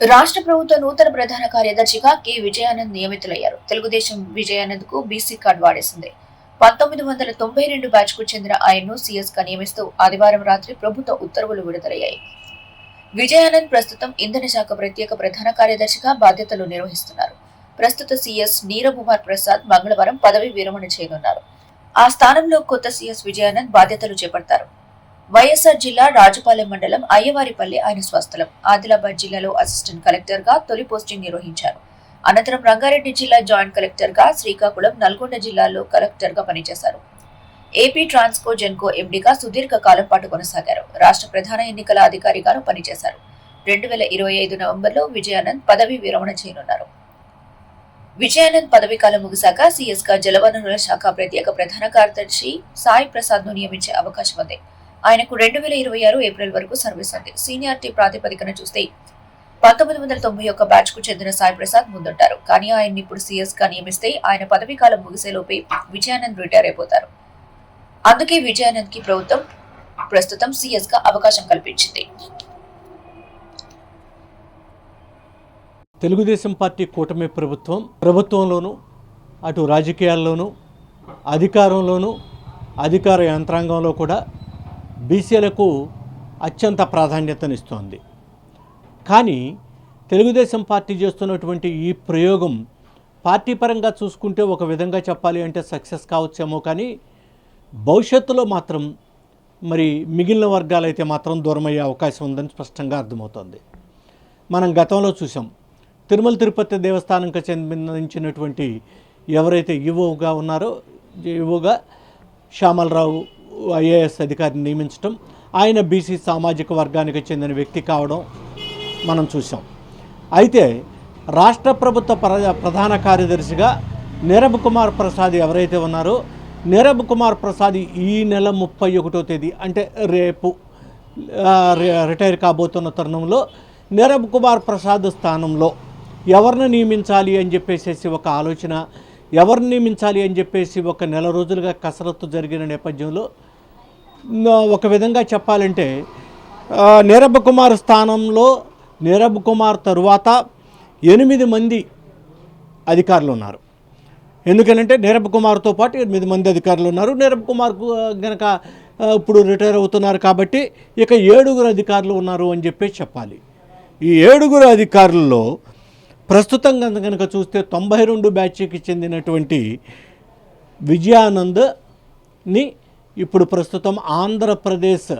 రాష్ట్ర ప్రభుత్వ నూతన ప్రధాన కార్యదర్శిగా కె. విజయానంద్ నియమితులయ్యారు. తెలుగుదేశం విజయానంద్కు బీసీ కార్డు వాడేసింది. పంతొమ్మిది వందల తొంభై రెండు బ్యాచ్కు చెందిన ఆయన్ను సీఎస్గా నియమిస్తూ ఆదివారం రాత్రి ప్రభుత్వ ఉత్తర్వులు విడుదలయ్యాయి. విజయానంద్ ప్రస్తుతం ఇంధన శాఖ ప్రత్యేక ప్రధాన కార్యదర్శిగా బాధ్యతలు నిర్వహిస్తున్నారు. ప్రస్తుత సీఎస్ నీరకుమార్ ప్రసాద్ మంగళవారం పదవి విరమణ చేయనున్నారు. ఆ స్థానంలో కొత్త సీఎస్ విజయానంద్ బాధ్యతలు చేపడతారు. వైఎస్ఆర్ జిల్లా రాజుపాలెం మండలం అయ్యవారిపల్లి ఆయన స్వస్థలం. ఆదిలాబాద్ జిల్లాలో అసిస్టెంట్ కలెక్టర్గా తొలి పోస్టింగ్ నిర్వహించారు. అనంతరం రంగారెడ్డి జిల్లా జాయింట్ కలెక్టర్గా శ్రీకాకుళం నల్గొండ జిల్లాలో కలెక్టర్గా పనిచేశారు. ఏపీ ట్రాన్స్కో జెన్కో ఎండీగా సుదీర్ఘ కాలం పాటు కొనసాగారు. రాష్ట్ర ప్రధాన ఎన్నికల అధికారిగాను పనిచేశారు. రెండు వేల ఇరవై ఐదు నవంబర్లో విజయానంద్ పదవి విరమణ చేయనున్నారు. విజయానంద్ పదవీ కాలం ముగిశాక సీఎస్గా జలవనరుల శాఖ ప్రత్యేక ప్రధాన కార్యదర్శి సాయి ప్రసాద్ను నియమించే అవకాశం ఉంది. ఆయనకు రెండు వేల ఇరవై ఆరు ఏప్రిల్ వరకు సర్వీస్ ఉంది సీనియారిటీ ప్రాతిపదికన చూస్తే పంతొమ్మిది వందల తొంభై ఒక్క బ్యాచ్కు చెందిన సాయి ప్రసాద్ ముందుంటారు. కానీ ఆయన్ని ఇప్పుడు సీఎస్గా నియమిస్తే ఆయన పదవీ కాలం ముగిసేలోపే విజయానంద్ రిటైర్ అయిపోతారు. అందుకే విజయానంద్కి ప్రభుత్వం ప్రస్తుతం సీఎస్గా అవకాశం కల్పించింది. తెలుగుదేశం పార్టీ కూటమి ప్రభుత్వం ప్రభుత్వంలోనూ అటు రాజకీయాల్లోనూ అధికారంలోనూ అధికార యంత్రాంగంలో కూడా బీసీలకు అత్యంత ప్రాధాన్యతనిస్తోంది. కానీ తెలుగుదేశం పార్టీ చేస్తున్నటువంటి ఈ ప్రయోగం పార్టీ పరంగా చూసుకుంటే ఒక విధంగా చెప్పాలి అంటే సక్సెస్ కావచ్చేమో కానీ భవిష్యత్తులో మాత్రం మరి మిగిలిన వర్గాలైతే మాత్రం దూరమయ్యే అవకాశం ఉందని స్పష్టంగా అర్థమవుతోంది. మనం గతంలో చూసాం తిరుమల తిరుపతి దేవస్థానంకి చెందించినటువంటి ఎవరైతే ఈవోగా ఉన్నారో ఈవోగా శ్యామలరావు ఐఏఎస్ అధికారిని నియమించడం ఆయన బీసీ సామాజిక వర్గానికి చెందిన వ్యక్తి కావడం మనం చూసాం అయితే రాష్ట్ర ప్రభుత్వ ప్ర- ప్రధాన కార్యదర్శిగా నీరబ్ కుమార్ ప్రసాద్ ఎవరైతే ఉన్నారో నీరబ్ కుమార్ ప్రసాద్ ఈ నెల ముప్పై ఒకటో తేదీ అంటే రేపు రిటైర్ కాబోతున్న తరుణంలో నీరబ్ కుమార్ ప్రసాద్ స్థానంలో ఎవరిని నియమించాలి అని చెప్పేసేసి ఒక ఆలోచన ఎవరిని నియమించాలి అని చెప్పేసి ఒక నెల రోజులుగా కసరత్తు జరిగిన నేపథ్యంలో ఒక విధంగా చెప్పాలంటే నీరబ్ కుమార్ స్థానంలో నీరబ్ కుమార్ తరువాత ఎనిమిది మంది అధికారులు ఉన్నారు. ఎందుకనంటే నీరబ్ కుమార్తో పాటు ఎనిమిది మంది అధికారులు ఉన్నారు. నీరబ్ కుమార్కు గనక ఇప్పుడు రిటైర్ అవుతున్నారు కాబట్టి ఇక ఏడుగురు అధికారులు ఉన్నారు అని చెప్పేసి చెప్పాలి. ఈ ఏడుగురు అధికారుల్లో ప్రస్తుతం కనుక కనుక చూస్తే తొంభై రెండు బ్యాచ్కి చెందినటువంటి విజయానంద్ని ఇప్పుడు ప్రస్తుతం ఆంధ్రప్రదేశ్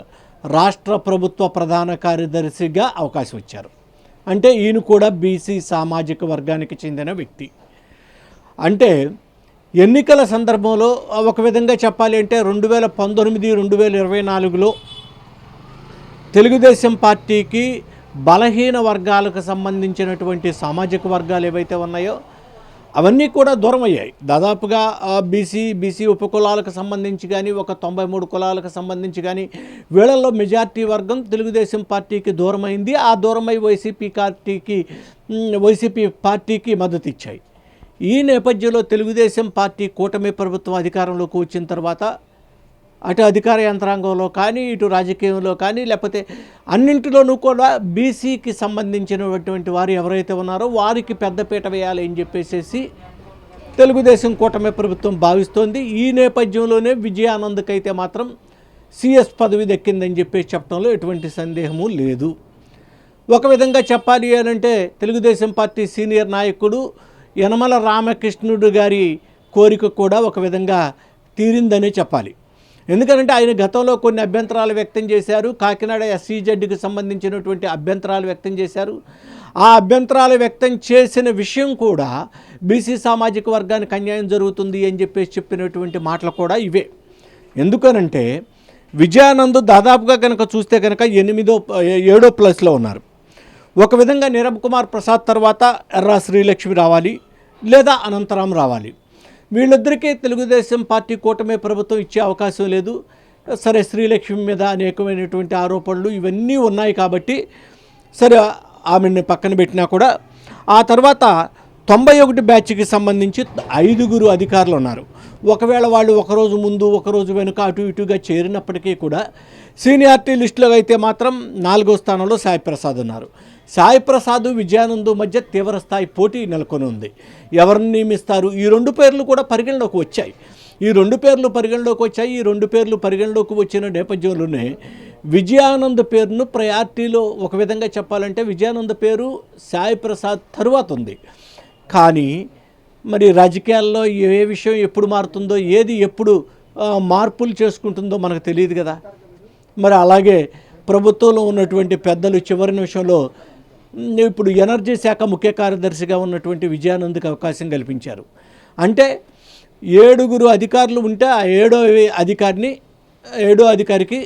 రాష్ట్ర ప్రభుత్వ ప్రధాన కార్యదర్శిగా అవకాశం ఇచ్చారు. అంటే ఈయన కూడా బీసీ సామాజిక వర్గానికి చెందిన వ్యక్తి. అంటే ఎన్నికల సందర్భంలో ఒక విధంగా చెప్పాలి అంటే రెండు వేల పంతొమ్మిది రెండు వేల ఇరవై నాలుగులో తెలుగుదేశం పార్టీకి బలహీన వర్గాలకు సంబంధించినటువంటి సామాజిక వర్గాలు ఏవైతే ఉన్నాయో అవన్నీ కూడా దూరం అయ్యాయి దాదాపుగా బీసీ బీసీ ఉపకులాలకు సంబంధించి కానీ ఒక తొంభై మూడు కులాలకు సంబంధించి కానీ వీళ్ళల్లో మెజార్టీ వర్గం తెలుగుదేశం పార్టీకి దూరమైంది. ఆ దూరమై వైసీపీ పార్టీకి వైసీపీ పార్టీకి మద్దతు ఇచ్చాయి. ఈ నేపథ్యంలో తెలుగుదేశం పార్టీ కూటమి ప్రభుత్వం అధికారంలోకి వచ్చిన తర్వాత అటు అధికార యంత్రాంగంలో కానీ ఇటు రాజకీయంలో కానీ లేకపోతే అన్నింటిలోనూ కూడా బీసీకి సంబంధించినటువంటి వారు ఎవరైతే ఉన్నారో వారికి పెద్దపీట వేయాలి అని చెప్పేసి తెలుగుదేశం కూటమి ప్రభుత్వం భావిస్తోంది. ఈ నేపథ్యంలోనే విజయానంద్కైతే మాత్రం సిఎస్ పదవి దక్కిందని చెప్పేసి చెప్పడంలో ఎటువంటి సందేహము లేదు. ఒక విధంగా చెప్పాలి అనంటే తెలుగుదేశం పార్టీ సీనియర్ నాయకుడు యనమల రామకృష్ణుడు గారి కోరిక కూడా ఒక విధంగా తీరిందనే చెప్పాలి. ఎందుకంటే ఆయన గతంలో కొన్ని అభ్యంతరాలు వ్యక్తం చేశారు. కాకినాడ ఎస్సీజెడ్కి సంబంధించినటువంటి అభ్యంతరాలు వ్యక్తం చేశారు. ఆ అభ్యంతరాలు వ్యక్తం చేసిన విషయం కూడా బీసీ సామాజిక వర్గానికి అన్యాయం జరుగుతుంది అని చెప్పేసి చెప్పినటువంటి మాటలు కూడా ఇవే. ఎందుకనంటే విజయానంద్ దాదాపుగా కనుక చూస్తే కనుక ఎనిమిదో ఏడో ప్లస్లో ఉన్నారు. ఒక విధంగా నీరబ్ కుమార్ ప్రసాద్ తర్వాత ఎర్రా శ్రీలక్ష్మి రావాలి లేదా అనంతరాం రావాలి. వీళ్ళిద్దరికీ తెలుగుదేశం పార్టీ కూటమి ప్రభుత్వం ఇచ్చే అవకాశం లేదు. సరే శ్రీలక్ష్మి మీద అనేకమైనటువంటి ఆరోపణలు ఇవన్నీ ఉన్నాయి కాబట్టి సరే ఆమెని పక్కన పెట్టినా కూడా ఆ తర్వాత తొంభై ఒకటి బ్యాచ్కి సంబంధించి ఐదుగురు అధికారులు ఉన్నారు. ఒకవేళ వాళ్ళు ఒకరోజు ముందు ఒకరోజు వెనుక అటు ఇటుగా చేరినప్పటికీ కూడా సీనియారిటీ లిస్టులో అయితే మాత్రం నాలుగో స్థానంలో సాయి ప్రసాద్ ఉన్నారు. సాయి ప్రసాద్ మధ్య తీవ్రస్థాయి పోటీ నెలకొని ఉంది ఎవరిని నియమిస్తారు? ఈ రెండు పేర్లు కూడా పరిగణలోకి వచ్చాయి. ఈ రెండు పేర్లు పరిగణలోకి వచ్చాయి. ఈ రెండు పేర్లు పరిగణలోకి వచ్చిన నేపథ్యంలోనే విజయానంద్ పేరును ప్రయారిటీలో ఒక విధంగా చెప్పాలంటే విజయానంద్ పేరు సాయి ప్రసాద్ తరువాత ఉంది. కానీ మరి రాజకీయాల్లో ఏ విషయం ఎప్పుడు మారుతుందో ఏది ఎప్పుడు మార్పులు చేసుకుంటుందో మనకు తెలియదు కదా. మరి అలాగే ప్రభుత్వంలో ఉన్నటువంటి పెద్దలు చివరి నిమిషంలో ఇప్పుడు ఎనర్జీ శాఖ ముఖ్య కార్యదర్శిగా ఉన్నటువంటి విజయానంద్కి అవకాశం కల్పించారు. అంటే ఏడుగురు అధికారులు ఉంటే ఆ ఏడో అధికారిని ఏడో అధికారికి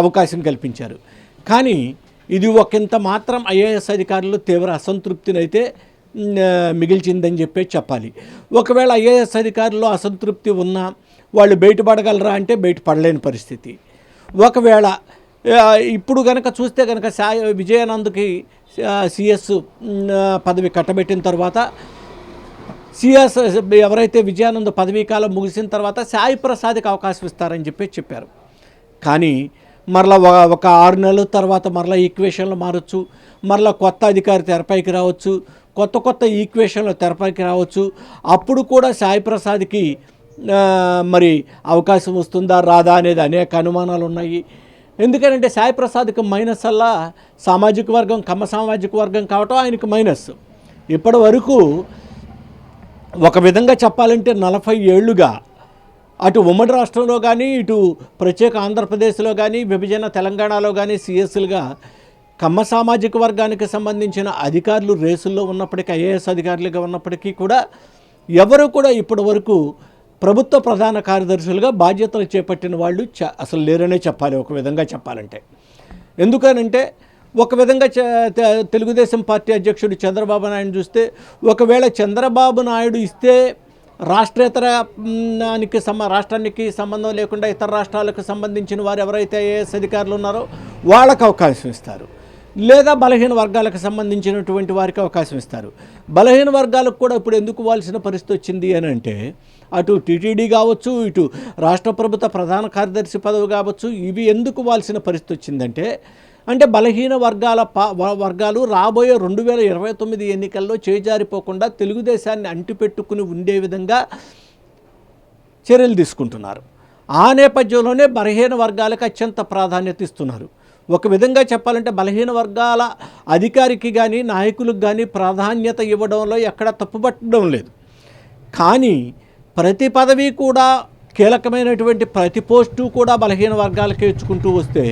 అవకాశం కల్పించారు. కానీ ఇది ఒకంత మాత్రం ఐఏఎస్ అధికారులు తీవ్ర అసంతృప్తిని అయితే మిగిల్చిందని చెప్పి చెప్పాలి. ఒకవేళ ఐఏఎస్ అధికారులు అసంతృప్తి ఉన్నా వాళ్ళు బయటపడగలరా అంటే బయటపడలేని పరిస్థితి. ఒకవేళ ఇప్పుడు కనుక చూస్తే కనుక సాయి విజయానంద్కి సిఎస్ పదవి కట్టబెట్టిన తర్వాత సిఎస్ ఎవరైతే విజయానంద్ పదవీ కాలం ముగిసిన తర్వాత సాయి ప్రసాద్కి అవకాశం ఇస్తారని చెప్పి చెప్పారు. కానీ మరలా ఒక- ఆరు నెలల తర్వాత మరలా ఈక్వేషన్లు మారచ్చు మరలా కొత్త అధికారి తెరపైకి రావచ్చు కొత్త కొత్త ఈక్వేషన్లు తెరపైకి రావచ్చు అప్పుడు కూడా సాయి ప్రసాద్కి మరి అవకాశం వస్తుందా రాదా అనేది అనేక అనుమానాలు ఉన్నాయి ఎందుకంటే సాయి ప్రసాద్కి మైనస్ అల్లా సామాజిక వర్గం కమ్మ సామాజిక వర్గం కావటం ఆయనకు మైనస్ ఇప్పటి వరకు ఒక విధంగా చెప్పాలంటే నలభై ఏళ్ళుగా అటు ఉమ్మడి రాష్ట్రంలో కానీ ఇటు ప్రత్యేక ఆంధ్రప్రదేశ్లో కానీ విభజన తెలంగాణలో కానీ సిఎస్లుగా కమ్మ సామాజిక వర్గానికి సంబంధించిన అధికారులు రేసుల్లో ఉన్నప్పటికీ ఐఏఎస్ అధికారులుగా ఉన్నప్పటికీ కూడా ఎవరు కూడా ఇప్పటి వరకు ప్రభుత్వ ప్రధాన కార్యదర్శులుగా బాధ్యతలు చేపట్టిన వాళ్ళు చ- అసలు లేరనే చెప్పాలి ఒక విధంగా చెప్పాలంటే. ఎందుకనంటే ఒక విధంగా చ- తెలుగుదేశం పార్టీ అధ్యక్షుడు చంద్రబాబు నాయుడు చూస్తే ఒకవేళ చంద్రబాబు నాయుడు ఇస్తే రాష్ట్రేతర సమ రాష్ట్రానికి సంబంధం లేకుండా ఇతర రాష్ట్రాలకు సంబంధించిన వారు ఎవరైతే ఐఏఎస్ అధికారులు ఉన్నారో వాళ్ళకు అవకాశం ఇస్తారు. లేదా బలహీన వర్గాలకు సంబంధించినటువంటి వారికి అవకాశం ఇస్తారు. బలహీన వర్గాలకు కూడా ఇప్పుడు ఎందుకు ఇవ్వాల్సిన పరిస్థితి వచ్చింది అని అంటే అటు టీటీడీ కావచ్చు ఇటు రాష్ట్ర ప్రభుత్వ ప్రధాన కార్యదర్శి పదవి కావచ్చు ఇవి ఎందుకు ఇవ్వాల్సిన పరిస్థితి వచ్చిందంటే అంటే బలహీన వర్గాల పా వ- వర్గాలు రాబోయే రెండు వేల ఇరవై తొమ్మిది ఎన్నికల్లో చేజారిపోకుండా తెలుగుదేశాన్ని అంటిపెట్టుకుని ఉండే విధంగా చర్యలు తీసుకుంటున్నారు. ఆ నేపథ్యంలోనే బలహీన వర్గాలకు అత్యంత ప్రాధాన్యత ఇస్తున్నారు. ఒక విధంగా చెప్పాలంటే బలహీన వర్గాల అధికారికి కానీ నాయకులకు కానీ ప్రాధాన్యత ఇవ్వడంలో ఎక్కడ తప్పుపట్టడం లేదు. కానీ ప్రతి పదవి కూడా కీలకమైనటువంటి ప్రతి పోస్టు కూడా బలహీన వర్గాలకే ఇచ్చుకుంటూ వస్తే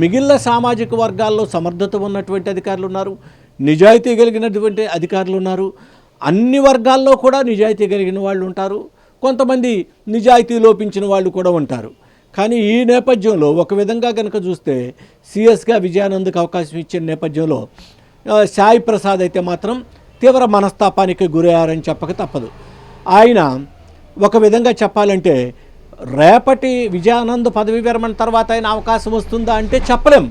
మిగిలిన సామాజిక వర్గాల్లో సమర్థత ఉన్నటువంటి అధికారులు ఉన్నారు నిజాయితీ కలిగినటువంటి అధికారులు ఉన్నారు. అన్ని వర్గాల్లో కూడా నిజాయితీ కలిగిన వాళ్ళు ఉంటారు. కొంతమంది నిజాయితీ లోపించిన వాళ్ళు కూడా ఉంటారు. కానీ ఈ నేపథ్యంలో ఒక విధంగా కనుక చూస్తే సిఎస్గా విజయానంద్కి అవకాశం ఇచ్చిన నేపథ్యంలో సాయి ప్రసాద్ అయితే మాత్రం తీవ్ర మనస్తాపానికి గురయ్యారని చెప్పక తప్పదు. ఆయన ఒక విధంగా చెప్పాలంటే రేపటి విజయానంద్ పదవి విరమణ తర్వాత ఆయన అవకాశం వస్తుందా అంటే చెప్పలేం.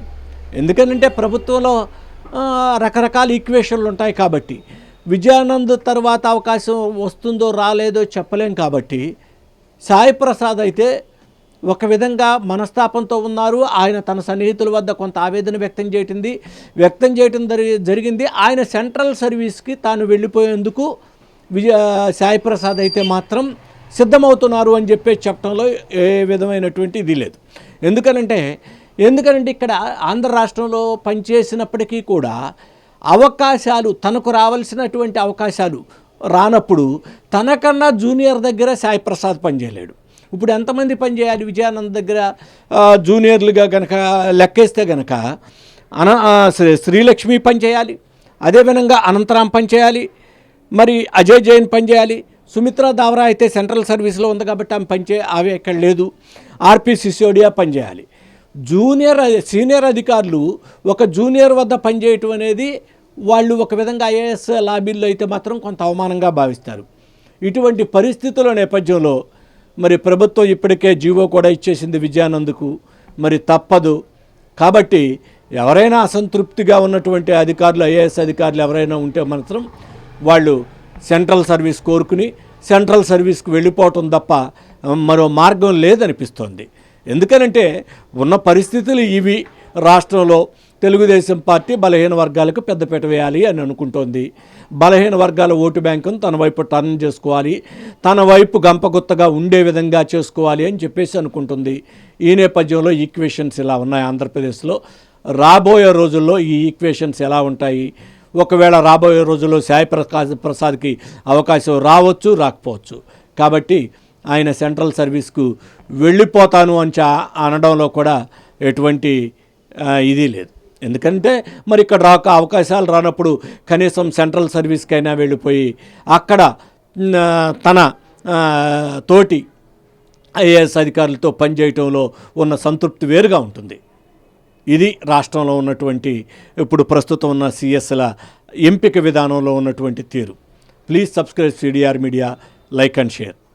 ఎందుకంటే ప్రభుత్వంలో రకరకాల ఈక్వేషన్లు ఉంటాయి కాబట్టి విజయానంద్ తర్వాత అవకాశం వస్తుందో రాలేదో చెప్పలేం కాబట్టి సాయి ప్రసాద్ అయితే ఒక విధంగా మనస్తాపంతో ఉన్నారు. ఆయన తన సన్నిహితుల వద్ద కొంత ఆవేదన వ్యక్తం చేయటింది. వ్యక్తం చేయటం జరిగింది. ఆయన సెంట్రల్ సర్వీస్కి తాను వెళ్ళిపోయేందుకు విజయ సాయి ప్రసాద్ అయితే మాత్రం సిద్ధమవుతున్నారు అని చెప్పి చెప్పడంలో ఏ విధమైనటువంటి ఇది లేదు. ఎందుకనంటే ఎందుకనంటే ఇక్కడ ఆంధ్ర రాష్ట్రంలో పనిచేసినప్పటికీ కూడా అవకాశాలు తనకు రావాల్సినటువంటి అవకాశాలు రానప్పుడు తనకన్నా జూనియర్ దగ్గర సాయి ప్రసాద్ పనిచేయలేడు. ఇప్పుడు ఎంతమంది పనిచేయాలి విజయానంద దగ్గర జూనియర్లుగా గనక లెక్కేస్తే గనక అన శ్రీ- శ్రీలక్ష్మి పనిచేయాలి అదేవిధంగా అనంతరాం పనిచేయాలి మరి అజయ్ జైన్ పనిచేయాలి సుమిత్రా దావరా అయితే సెంట్రల్ సర్వీస్లో ఉంది కాబట్టి ఆమె పనిచే ఆమె ఎక్కడ లేదు ఆర్పి సిసోడియా పనిచేయాలి జూనియర్ సీనియర్ అధికారులు ఒక జూనియర్ వద్ద పనిచేయటం అనేది వాళ్ళు ఒక విధంగా ఐఏఎస్ లాబీల్లో అయితే మాత్రం కొంత అవమానంగా భావిస్తారు. ఇటువంటి పరిస్థితుల నేపథ్యంలో మరి ప్రభుత్వం ఇప్పటికే జీవో కూడా ఇచ్చేసింది విజయానందుకు. మరి తప్పదు. కాబట్టి ఎవరైనా అసంతృప్తిగా ఉన్నటువంటి అధికారులు ఐఏఎస్ అధికారులు ఎవరైనా ఉంటే మాత్రం వాళ్ళు సెంట్రల్ సర్వీస్ కోరుకుని సెంట్రల్ సర్వీస్కి వెళ్ళిపోవటం తప్ప మరో మార్గం లేదనిపిస్తోంది. ఎందుకనంటే ఉన్న పరిస్థితులు ఇవి. రాష్ట్రంలో తెలుగుదేశం పార్టీ బలహీన వర్గాలకు పెద్దపీట వేయాలి అని అనుకుంటోంది. బలహీన వర్గాల ఓటు బ్యాంకును తన వైపు టర్న్ చేసుకోవాలి. తన వైపు గంపగుత్తగా ఉండే విధంగా చేసుకోవాలి అని చెప్పేసి అనుకుంటుంది. ఈ నేపథ్యంలో ఈక్వేషన్స్ ఇలా ఉన్నాయి ఆంధ్రప్రదేశ్లో. రాబోయే రోజుల్లో ఈ ఈక్వేషన్స్ ఎలా ఉంటాయి? ఒకవేళ రాబోయే రోజుల్లో సాయి ప్రకాశ్ ప్రసాద్కి అవకాశం రావచ్చు రాకపోవచ్చు. కాబట్టి ఆయన సెంట్రల్ సర్వీస్కు వెళ్ళిపోతాను అని అనడంలో కూడా ఎటువంటి ఇది లేదు. ఎందుకంటే మరి ఇక్కడ రాక అవకాశాలు రానప్పుడు కనీసం సెంట్రల్ సర్వీస్కైనా వెళ్ళిపోయి అక్కడ తన తోటి ఐఏఎస్ అధికారులతో పనిచేయటంలో ఉన్న సంతృప్తి వేరుగా ఉంటుంది. ఇది రాష్ట్రంలో ఉన్నటువంటి ఇప్పుడు ప్రస్తుతం ఉన్న సిఎస్ల ఎంపిక విధానంలో ఉన్నటువంటి తీరు. Please subscribe CDR media like and share.